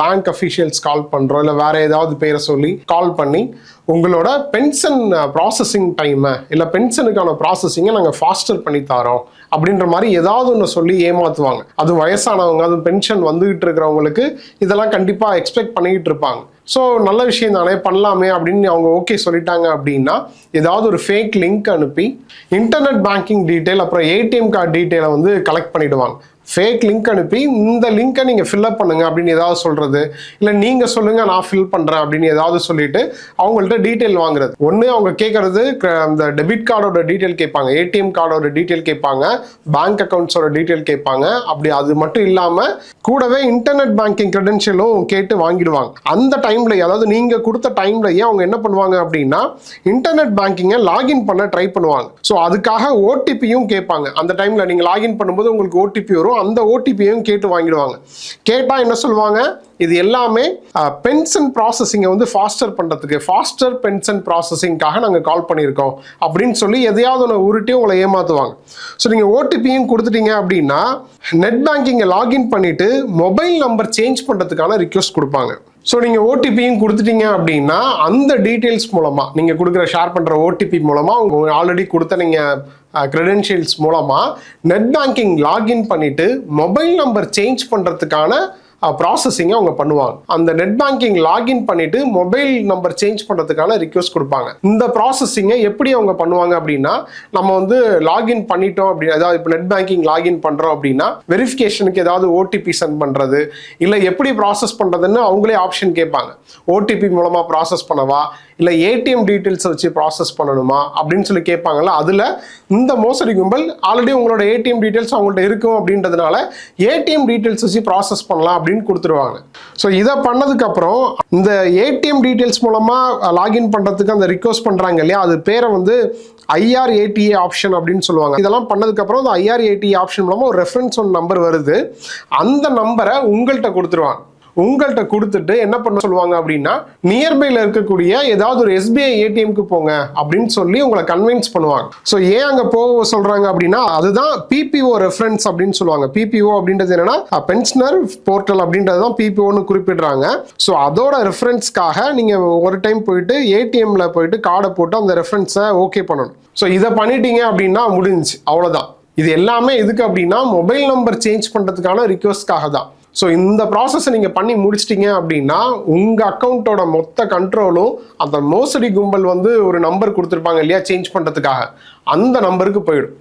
Bank officials கால் பண்ணுறோம் இல்லை வேற ஏதாவது பேரை சொல்லி கால் பண்ணி உங்களோட பென்ஷன் ப்ராசஸிங் டைமை இல்லை பென்ஷனுக்கான ப்ராசஸிங்கை நாங்கள் ஃபாஸ்டர் பண்ணி தரோம் அப்படின்ற மாதிரி ஏதாவது ஒன்று சொல்லி ஏமாத்துவாங்க. அது வயசானவங்க அது பென்ஷன் வந்துகிட்டு இருக்கிறவங்களுக்கு இதெல்லாம் கண்டிப்பாக எக்ஸ்பெக்ட் பண்ணிக்கிட்டு இருப்பாங்க. ஸோ நல்ல விஷயம் தானே பண்ணலாமே அப்படின்னு அவங்க ஓகே சொல்லிட்டாங்க அப்படின்னா ஏதாவது ஒரு ஃபேக் லிங்க் அனுப்பி இன்டர்நெட் பேங்கிங் டீட்டெயில் அப்புறம் ஏடிஎம் கார்டு டீட்டெயிலை வந்து கலெக்ட் பண்ணிடுவாங்க. ஃபேக் லிங்க் அனுப்பி இந்த லிங்க்கை நீங்கள் ஃபில்அப் பண்ணுங்க அப்படின்னு ஏதாவது சொல்கிறது இல்லை நீங்கள் சொல்லுங்கள் நான் ஃபில் பண்ணுறேன் அப்படின்னு ஏதாவது சொல்லிட்டு அவங்கள்ட்ட டீட்டெயில் வாங்குறது. ஒன்று அவங்க கேட்குறது அந்த டெபிட் கார்டோட டீட்டெயில் கேட்பாங்க. ஏடிஎம் கார்டோட டீட்டெயில் கேட்பாங்க. பேங்க் அக்கௌண்ட்ஸோட டீட்டெயில் கேட்பாங்க. அப்படி அது மட்டும் இல்லாமல் கூடவே இன்டர்நெட் பேங்கிங் க்ரெடென்ஷியலும் கேட்டு வாங்கிடுவாங்க. அந்த டைமில் அதாவது நீங்கள் கொடுத்த டைம்லையே அவங்க என்ன பண்ணுவாங்க அப்படின்னா இன்டர்நெட் பேங்கிங்கை லாகின் பண்ண ட்ரை பண்ணுவாங்க. ஸோ அதுக்காக ஓடிபியும் கேட்பாங்க. அந்த டைமில் நீங்கள் லாகின் பண்ணும்போது உங்களுக்கு ஓடிபி வரும். அந்த ஓடிபியையும் கேட்டு வாங்கிடுவாங்க. கேட்டால் என்ன சொல்லுவாங்க? இது எல்லாமே பென்ஷன் ப்ராசஸிங்கை வந்து ஃபாஸ்டர் பண்ணுறதுக்கு ஃபாஸ்டர் பென்ஷன் ப்ராசஸிங்காக நாங்கள் கால் பண்ணியிருக்கோம். அப்படின்னு சொல்லி எதையாவது ஒன்று உருட்டி உங்களை ஏமாற்றுவாங்க ஸோ நீங்கள் ஓடிபியும் கொடுத்துட்டீங்க அப்படின்னா நெட் பேங்கிங்கை லாகின் பண்ணிவிட்டு மொபைல் நம்பர் சேஞ்ச் பண்ணுறதுக்கான ரிக்வஸ்ட் கொடுப்பாங்க. ஸோ நீங்கள் ஓடிபியும் கொடுத்துட்டீங்க அப்படின்னா அந்த டீட்டெயில்ஸ் மூலமாக நீங்கள் கொடுக்குற ஷேர் பண்ணுற ஓடிபி மூலமாக உங்க ஆல்ரெடி கொடுத்த நீங்கள் க்ரெடென்ஷியல்ஸ் மூலமாக நெட் பேங்கிங் லாகின் பண்ணிவிட்டு மொபைல் நம்பர் சேஞ்ச் பண்ணுறதுக்கான ப்ராசஸிங்கை அவங்க பண்ணுவாங்க. அந்த நெட் பேங்கிங் லாகின் பண்ணிட்டு மொபைல் நம்பர் சேஞ்ச் பண்ணுறதுக்கான ரிக்வஸ்ட் கொடுப்பாங்க. இந்த ப்ராசஸிங்கை எப்படி அவங்க பண்ணுவாங்க அப்படின்னா நம்ம வந்து லாகின் பண்ணிட்டோம் அப்படின்னா அதாவது இப்போ நெட் பேங்கிங் லாகின் பண்ணுறோம் அப்படின்னா வெரிஃபிகேஷனுக்கு ஏதாவது ஓடிபி சென்ட் பண்ணுறது இல்லை எப்படி ப்ராசஸ் பண்ணுறதுன்னு அவங்களே ஆப்ஷன் கேட்பாங்க. ஓடிபி மூலமாக ப்ராசஸ் பண்ணவா இல்லை ஏடிஎம் டீட்டெயில்ஸ் வச்சு ப்ராசஸ் பண்ணணுமா அப்படின்னு சொல்லி கேட்பாங்கல்ல அதில் இந்த மோசடி கும்பல் ஆல்ரெடி உங்களோட ஏடிஎம் டீட்டெயில்ஸ் அவங்கள்ட்ட இருக்கும் அப்படின்றதுனால ஏடிஎம் டீட்டெயில்ஸ் வச்சு ப்ராசஸ் பண்ணலாம் அப்படின்னு கொடுத்துருவாங்க. ஸோ இதை பண்ணதுக்கப்புறம் இந்த ஏடிஎம் டீட்டெயில்ஸ் மூலமாக லாகின் பண்ணுறதுக்கு அந்த ரிக்வஸ்ட் பண்ணுறாங்க இல்லையா அது பேரை வந்து ஐஆர்ஏடிஏ ஆப்ஷன் அப்படின்னு சொல்லுவாங்க. இதெல்லாம் பண்ணதுக்கப்புறம் அந்த ஐஆர்ஏடிஏ ஆப்ஷன் மூலமாக ஒரு ரெஃபரன்ஸ் ஒன் நம்பர் வருது. அந்த நம்பரை உங்கள்கிட்ட கொடுத்துருவாங்க. உங்கள்கிட்ட கொடுத்துட்டு என்ன பண்ண சொல்லுவாங்க அப்படின்னா நியர்பைல இருக்கக்கூடிய ஏதாவது ஒரு எஸ்பிஐ ஏடிஎம்க்கு போங்க அப்படின்னு சொல்லி உங்களை கன்வின்ஸ் பண்ணுவாங்க. ஸோ ஏன் அங்கே போக சொல்றாங்க அப்படின்னா அதுதான் பிபிஓ ரெஃபரன்ஸ் அப்படின்னு சொல்லுவாங்க. பிபிஓ அப்படின்றது என்னன்னா பென்ஷனர் போர்ட்டல் அப்படின்றது தான் பிபிஓன்னு குறிப்பிடுறாங்க. ஸோ அதோட ரெஃபரன்ஸ்க்காக நீங்க ஒரு டைம் போயிட்டு ஏடிஎம்ல போயிட்டு கார்டை போட்டு அந்த ரெஃபரன்ஸை ஓகே பண்ணணும். ஸோ இதை பண்ணிட்டீங்க அப்படின்னா முடிஞ்சு அவ்வளோதான் இது எல்லாமே எதுக்கு அப்படின்னா மொபைல் நம்பர் சேஞ்ச் பண்ணுறதுக்கான ரிக்வஸ்ட்காக தான். ஸோ இந்த ப்ராசஸை நீங்கள் பண்ணி முடிச்சிட்டீங்க அப்படின்னா உங்கள் அக்கௌண்ட்டோட மொத்த கண்ட்ரோலும் அந்த மோசடி கும்பல் வந்து ஒரு நம்பர் கொடுத்துருப்பாங்க இல்லையா சேஞ்ச் பண்ணுறதுக்காக அந்த நம்பருக்கு போயிடும்.